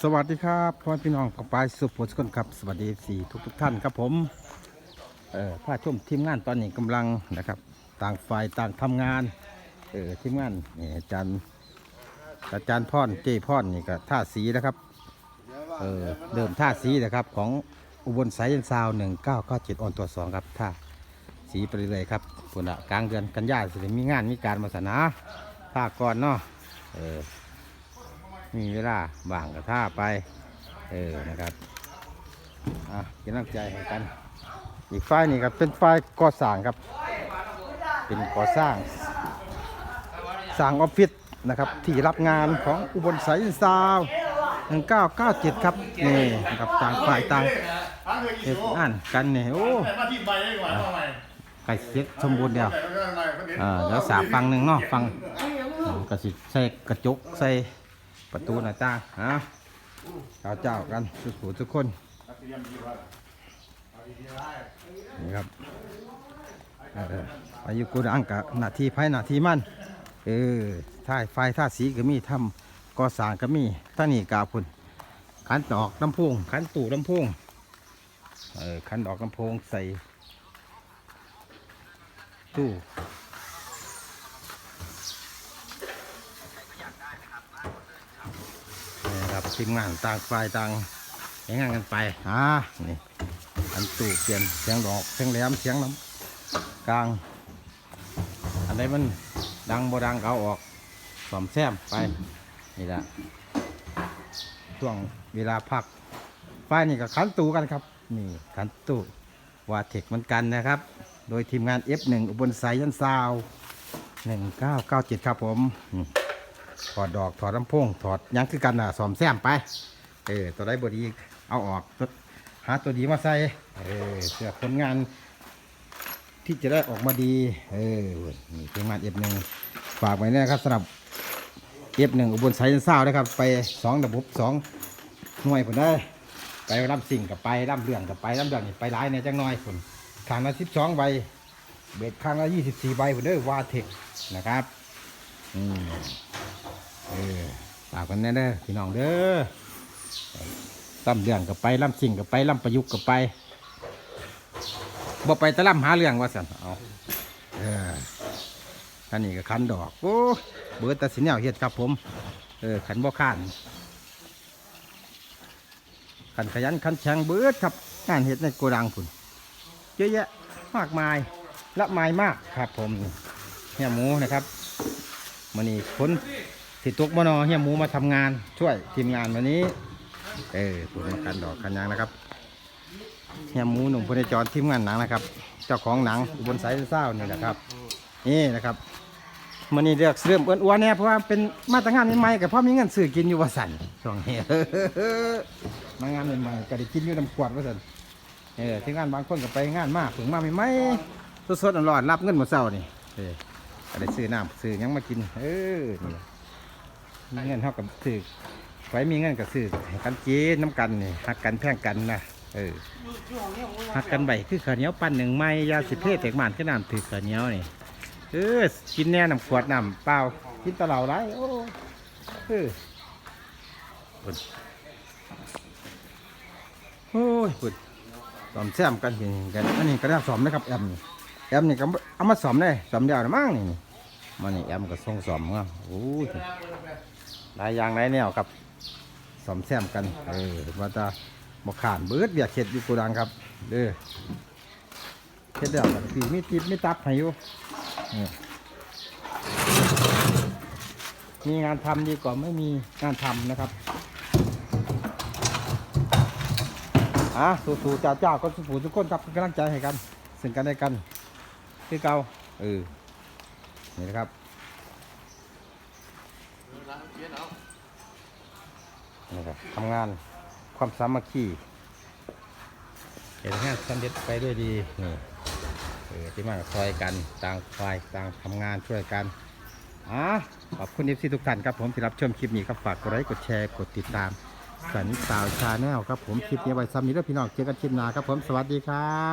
สวัสดีครับพ่อพี่น้องปองปายสุขผลสกุลครับ สวัสดีสี่ทุกทุกท่านครับผมเอ่อผ้าชมทีมงานตอนนี้กำลังนะครับ ต่างฝ่ายต่างทำงานเออทีมงานนี่อาจารย์อาจารย์พ่อนเจ้พ่อนนี่ก็ท่าสีนะครับเออเดิมท่าสีนะครับของอุบลสายยันซาวหนึ่งเก้าเก้าเจ็ดออนตัวสองครับท่าสีไปเรื่อยครับปุ่นละกลางเดือนกันยาสิมีงานมีการมาสนาท่าก่อนเนาะเออ มีเวลาว่างกับท่าไป เออนะครับอะเป็นกำใจให้กัน อีกฝ่ายนี่ครับเป็นฝ่ายก่อสร้างครับ เป็นก่อสร้างสร้างออฟฟิศนะครับที่รับงานของอุบลสายซาว1997 ครับนี่นะครับต่างฝ่ายต่างเฮ็ดงานกันเนี่ยโอ้ไก่เซ็ตสมบูรณ์เดียวอ่าแล้วสาฟังหนึ่งเนาะฟังกระสิใส่กระจกใส่ ประตูหน้าต่างฮะเจ้าเจ้ากันทุกผู้ทุกคนนี่ครับอายุกูดังกับหน้าที่ไพ่หน้าที่มันเออท่ายไฟท่าสีก็มีทำก่อสร้างก็มีท่านี่กาพุ่นขันดอกลำโพงขันตู่ลำโพงเออขันดอกลำโพงใส่ตู้นี่ครับ ทีมงานต่างฝ่ายต่างแข่งงานกันไปอ่านี่อันตู้เปลี่ยนเสียงดอกเสียงแหลมเสียงน้ำกลาง อันไหนมันดังบ่ดังก็เอาออกสอมแซมไปนี่แหละช่วงเวลาพักไฟนี่ก็ขันตู้กันครับ นี่ขันตู้วาเทคเหมือนกันนะครับ โดยทีมงาน F1 อุบลสายยันซาว1997 ครับผมอืม ถอดดอกถอดลำโพงถอดยังคือกันน่ะสอมแซมไป เออตัวได้บดีเอาออกหาตัวดีมาใส่เออเพื่อผลงาน ที่จะได้ออกมาดี เออนี่ทีมงาน F1 ฝากไว้นะครับสำหรับ F1 อุบลสายยันซานะครับ ไปสองระบบสองหน่วยผมได้ไปร่ำสิ่งกับไปร่ำเรื่องกับไปร่ำเรื่องนี่ไปร้ายเนี่ยจังน้อยผลข้างละสิบสองใบเบ็ดข้างละยี่สิบสี่ใบผมเด้วาเทคนะครับ อืม เออฝากกันแน่เด้อพี่น้องเด้อร่ำเรื่องกับไปร่ำสิ่งกับไปร่ำประยุกต์กับไปบ่ไปตะล่ำหาเรื่องว่าสันเอาเอออันนี้ก็คันดอกโอ้เบิดตาสินแนวเฮ็ดครับผมเออขันบ่ข้านขันขยันขันแข็งเบิดครับงานเห็ดในโกดังคุณเยอะแยะมากมายละไมายมากครับผมเฮียหมูนะครับมันนี่คน สิตุกมานเฮียหมูมาทำงานช่วยทีมงานวันนี้ เออคุณมากันดอกกันยางนะครับเฮียหมูหนุ่มพลจรทีมงานหนังนะครับ เจ้าของหนังบลสายเศร้านี่แหละครับ นี่นะครับมันนี่เลือกเสื่อมอ้วนๆเนี่ยเพราะว่าเป็นมาตรฐานใหม่ๆกับพ่อมีเงินซื้อกินอยู่ว่าสันช่วงนี้มางานใหม่ๆก็ได้กินอยู่น้ำขวดว่าสันเออที่งานบางคนก็ไปงานมากถึงมาใหม่ๆสดๆร้อนๆรับเงินมดเศร้านี่เออก็ได้ซื้อน้ำซื้อยังมากินเออนี่ มีเงินเท่ากับซื้อไว้มีเงินกับซื้อให้กันกินน้ำกันนี่หักกันแพ่งกันนะเออหักกันใบคือข้าวเหนียวปั้นหนึ่งไม้ยาสิเพศแตกมานขึ้นน้ำถือข้าวเหนียวนี่เออกินแน่น้ำขวดน้ำเปล่ากินตะเหล่าไรโอ้เออโอ้ยพุดสอมแซมกันเห็นกันอันนี้ก็ได้สอมนะครับแอมนี่แอมนี่ก็เอามาสอมได้สอมเดียวนะมั้งนี่มันนี่แอมก็ส่งสอมครับโอ้ย หลายอย่างหลายแนวครับสอมแซมกันเออว่าจะบกขานเบิดเบียกเข็ดอยู่กูดังครับเด้อเข็ดเดียวกันปีมีติบมีตับให้อยู่มีงานทำดีกว่าไม่มีงานทำนะครับอะสู่ๆจ้าเจ้าก็สู่ทุกคนครับเป็นกำลังใจให้กัน ซึ่งกันและกัน คือเก่าเออนี่นะครับ นี่ครับทำงานความสามัคคีเห็นงานสำเร็จไปด้วยดีนี่เออที่มาคอยกันต่างฝ่ายต่างทำงานช่วยกันอะขอบคุณเอฟซีทุกท่านครับผมที่รับชมคลิปนี้ครับฝากกดไลค์กดแชร์กดติดตามสันสาวชาแนลครับผมคลิปนี้ไว้ซ้ำนี้แล้วพี่น้องเจอกันคลิปหน้าครับผมสวัสดีครับ